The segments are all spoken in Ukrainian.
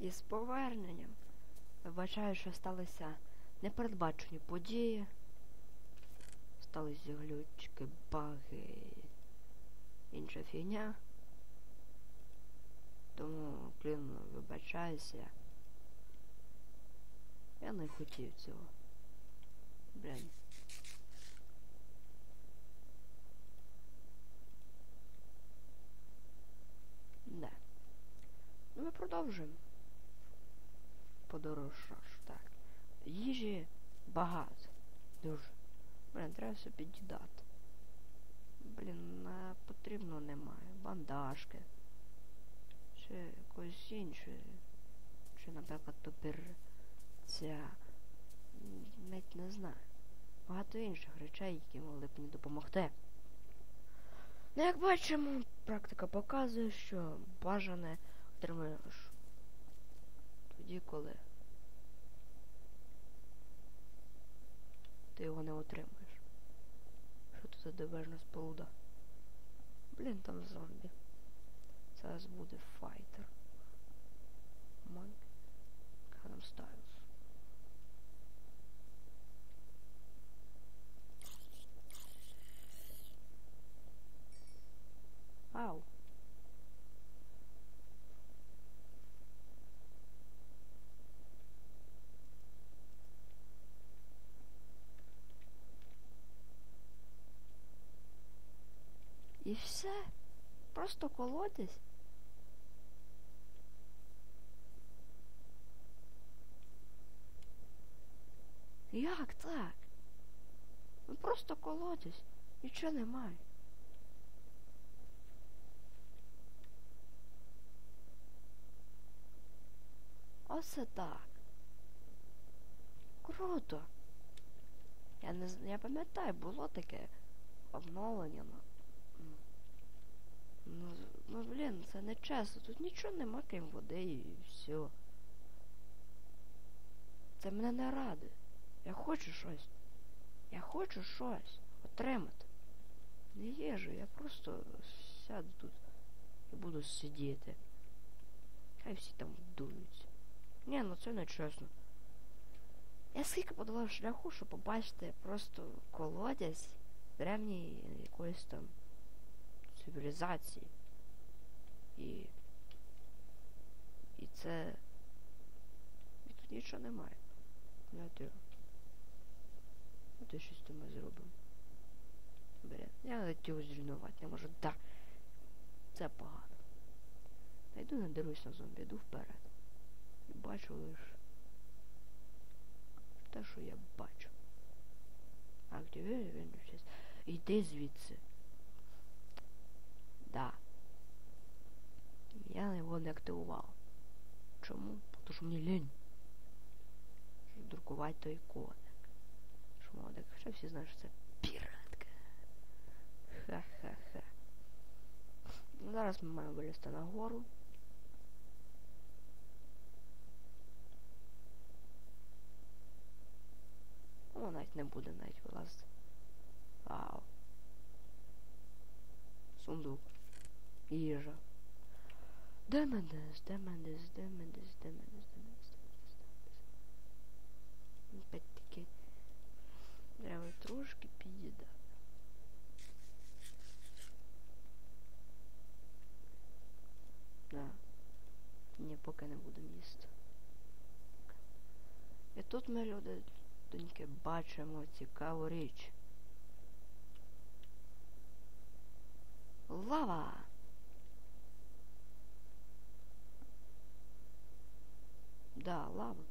І з поверненням. Вибачаю, що сталися непередбачені події. Сталися глючки, баги, інша фігня. Тому, блін, вибачаюся. Я не хотів цього. Блін. Да. Ну ми продовжуємо. Подорожаш, так. Їжі багато. Дуже. Блін, треба все під'їдати. Блін, потрібно немає. Бандажки. Чи якось інше. Чи, наприклад, тепер ця. Навіть не знаю. Багато інших речей, які могли б мені допомогти. Ну, як бачимо, практика показує, що бажане отримуєш тоді, коли ти його не отримуєш. Що тут за дивежна споруда? Блін, там зомбі. Зараз буде файтер. І все. Просто колотись. Як так? Ну просто колотись. Нічого немає. Оце так. Круто. Я не я пам'ятаю, було таке обновлення. Ну, ну, блін, це не чесно. Тут нічого нема, крім води і все. Це мене не радує. Я хочу щось. Я хочу щось отримати. Не їжу, я просто сяду тут і буду сидіти. Хай всі там вдуються. Ні, ну це не чесно. Я скільки подолав шляху, щоб побачити просто колодязь древньої якоїсь там цивілізації. І. І це. І тут нічого немає. От щось то ми зробимо. Блін, я хотів зруйнувати, не можу. Да. Це погано. Найду не дерусь на зомбі, йду вперед. І бачу лиш те, що я бачу. Активірую він щось. Йди звідси. Да. Я його не активував. Чому? Тому що мені лінь. Щоб друкувати той кодек. Шмодик. Хоча всі знають, що це піратка. Ха-ха-ха. Ну, зараз ми маємо вилізти на гору. Ну, навіть не буде навіть вилазити. Вау. Сундук. Їжа. Демендес, демендес, демендес, демендес, демендес, демендес. Опять-таки. Треба трошки під'їдати. Да. Ні, поки не буду їсти. І тут ми, люди, доньки, бачимо цікаву річ. Лава! Да, лава.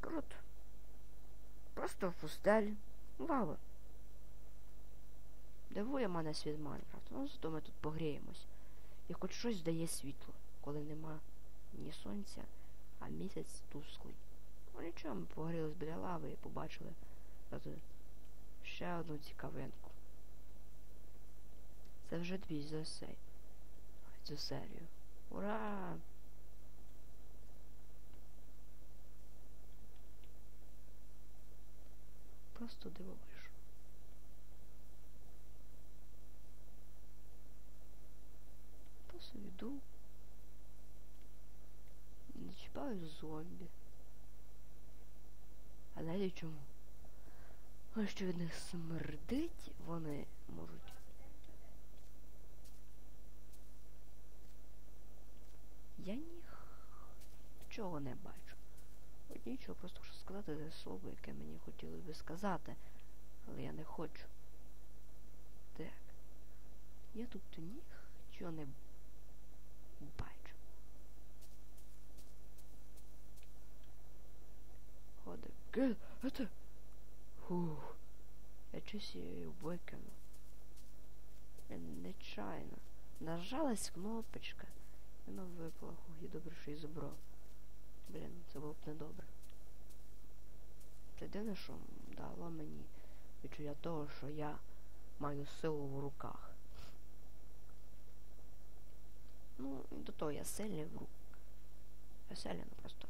Круто. Просто в. Лава. Дивує мене світ Майнкрафт. Ну, зато ми тут погріємось. І хоч щось дає світло, коли нема ні сонця, а місяць тусклий. Ну нічого, ми погрілись біля лави і побачили ще одну цікавинку. Це вже дві за. Цю серію. Ура! Просто дивовижу. Просто йду. Не чіпаю зомбі. А далі чому? Тому що від них смердить, вони можуть Я нічого не бачу. От нічого, просто хочу сказати те слово, яке мені хотілося би сказати, але я не хочу. Так. Я тут нічого не бачу. Ходи. Ге, это? Фух. Я чись її викинув. Я нечайно. Нажалась кнопочка. Воно випало. І добре, що і забрав. Блін, це було б недобре. Це єдине, що дало мені відчуття того, що я маю силу в руках. Ну, і до того я сильний в рук. Я сильний ну, просто.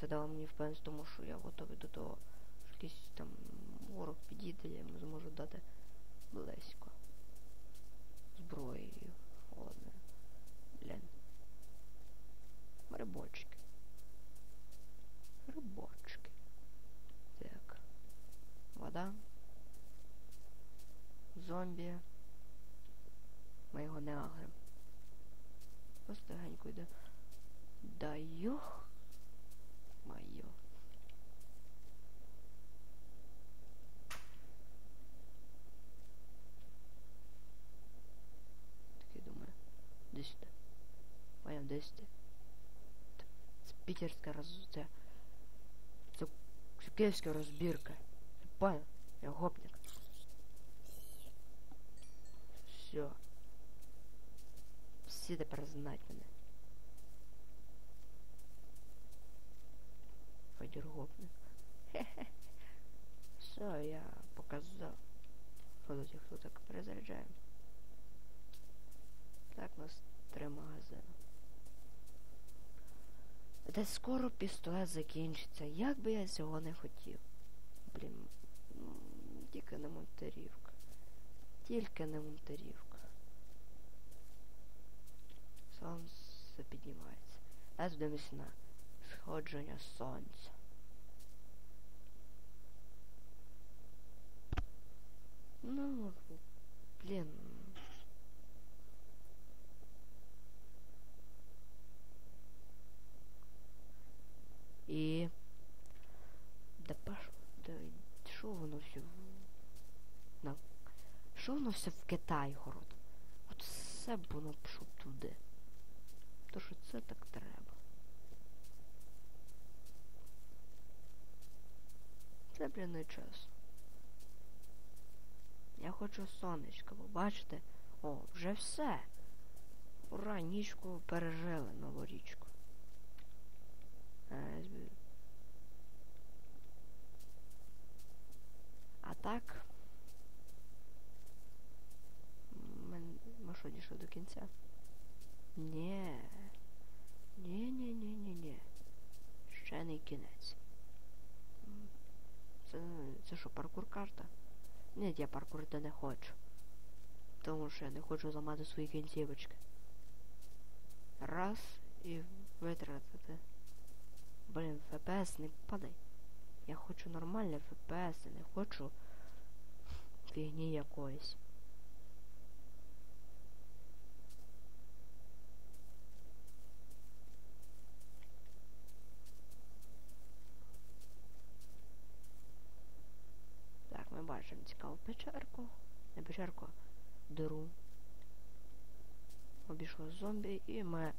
Це дало мені впевненість, тому що я готовий до того, що якийсь там ворог підійде, я йому зможу дати близько. Зброєю холодною. Блін. Грибочки. Грибочки. Так. Вода. Зомбі. Просто легенько йде. Да йох. Моє. Такий думаю. Де сюди. Поняв, де сюди. Це питерська роз... Це... Це, київська розбірка. Понял? Я гопник. Все. Всі тепер знають мене. Федір гопник. Хе-хе. Все, я показав. Ходить, хто так перезаряджаємо. Так, нас три магазини. Десь скоро пістолет закінчиться. Як би я цього не хотів. Блін, тільки не монтарівка. Тільки не монтарівка. Сонце піднімається. Я дивлюсь на сходження сонця. Ну, блін. І... Да паш... Да що воно все... На... Що воно все в Китай город? От все б воно пішло туди. То що це так треба. Це, блін, час. Я хочу сонечко, ви бачите? О, вже все. Ура, нічку пережили новорічку. Е, А так. Ми що, дійшли до кінця? Ні. Ні, ні, ні, ні, ні. Ще не кінець. Це, це що, паркур карта? Ні, я паркурити не хочу. Тому що я не хочу зламати свої кінцівочки. Раз і витратити. Блін, ФПС не падай. Я хочу нормальне ФПС, не хочу фігні якоїсь. Бачимо цікаву печерку. Не печерку, а диру. Обійшло зомбі і ми,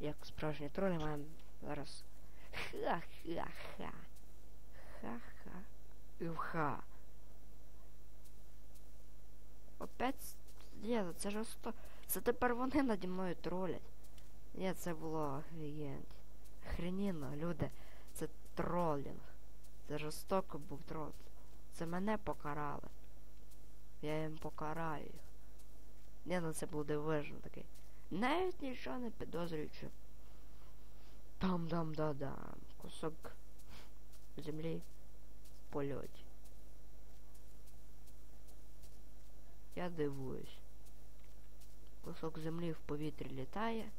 як справжні тролі, маємо зараз ха-ха-ха. Ха-ха. І ха. Опять Ні, це жорсто. Це тепер вони наді мною тролять. Ні, це було офігенно. Хреніно, люди. Це тролінг. Це жорстоко був трол. Це мене покарали. Я їм покараю їх. Ні, ну це буде вижно такий. Навіть нічого не підозрюючи. Там-дам-да-дам. Кусок землі в польоті. Я дивуюсь. Кусок землі в повітрі літає.